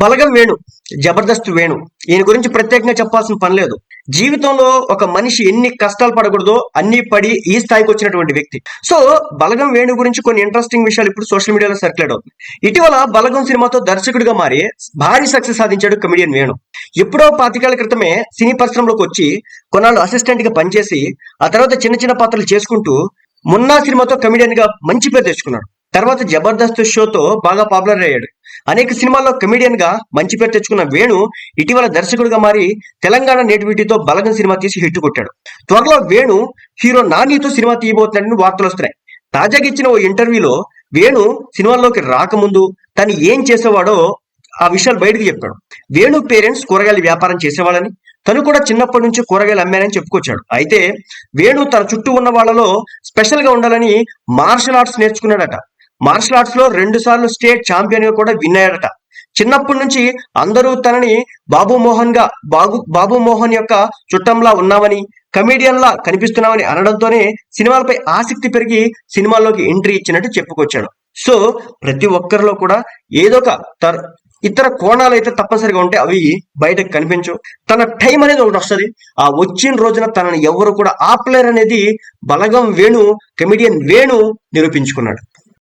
బలగం వేణు జబర్దస్త్ వేణు. ఈయన గురించి ప్రత్యేకంగా చెప్పాల్సిన పని లేదు. జీవితంలో ఒక మనిషి ఎన్ని కష్టాలు పడకూడదో అన్ని పడి ఈ స్థాయికి వచ్చినటువంటి వ్యక్తి. సో బలగం వేణు గురించి కొన్ని ఇంట్రెస్టింగ్ విషయాలు ఇప్పుడు సోషల్ మీడియాలో సర్క్యులేట్ అవుతుంది ఇటీవల బలగం సినిమాతో దర్శకుడిగా మారి భారీ సక్సెస్ సాధించాడు కమిడియన్ వేణు. ఎప్పుడో పాతికేళ్ళ క్రితమే సినీ పరిశ్రమలోకి వచ్చి కొన్నాళ్ళు అసిస్టెంట్గా పనిచేసి ఆ తర్వాత చిన్న చిన్న పాత్రలు చేసుకుంటూ మున్నా సినిమాతో కమిడియన్గా మంచి పేరు తెచ్చుకున్నాడు. తర్వాత జబర్దస్త్ షోతో బాగా పాపులర్ అయ్యాడు. అనేక సినిమాల్లో కమిడియన్గా మంచి పేరు తెచ్చుకున్న వేణు ఇటీవల దర్శకుడిగా మారి తెలంగాణ నేటివిటీతో బలగం సినిమా తీసి హిట్ కొట్టాడు. త్వరలో వేణు హీరో నానితో సినిమా తీయబోతున్నాడని వార్తలు వస్తున్నాయి. తాజాగా ఇచ్చిన ఓ ఇంటర్వ్యూలో వేణు సినిమాల్లోకి రాకముందు తను ఏం చేసేవాడో ఆ విషయాలు బయటకు చెప్పాడు వేణు పేరెంట్స్ కూరగాయల వ్యాపారం చేసేవాళ్ళని తను కూడా చిన్నప్పటి నుంచి కూరగాయలు అమ్మానని చెప్పుకొచ్చాడు. అయితే వేణు తన చుట్టూ ఉన్న వాళ్ళలో స్పెషల్గా ఉండాలని మార్షల్ ఆర్ట్స్ నేర్చుకున్నాడట. మార్షల్ ఆర్ట్స్లో రెండు సార్లు స్టేట్ ఛాంపియన్గా కూడా విన్ అయ్యాడట. చిన్నప్పటి నుంచి అందరూ తనని బాబు మోహన్గా బాబు బాబు మోహన్ యొక్క చుట్టంలా ఉన్నామని కమేడియన్ లా కనిపిస్తున్నామని అనడంతోనే సినిమాలపై ఆసక్తి పెరిగి సినిమాల్లోకి ఎంట్రీ ఇచ్చినట్టు చెప్పుకొచ్చాడు. సో ప్రతి ఒక్కరిలో కూడా ఏదో ఒక తర్ ఇతర కోణాలు అయితే తప్పనిసరిగా ఉంటే అవి బయటకు కనిపించవు. తన టైం అనేది ఒకటి వస్తుంది. ఆ వచ్చిన రోజున తనని ఎవరు కూడా ఆపలేరు అనేది బలగం వేణు కమెడియన్ వేణు నిరూపించుకున్నాడు.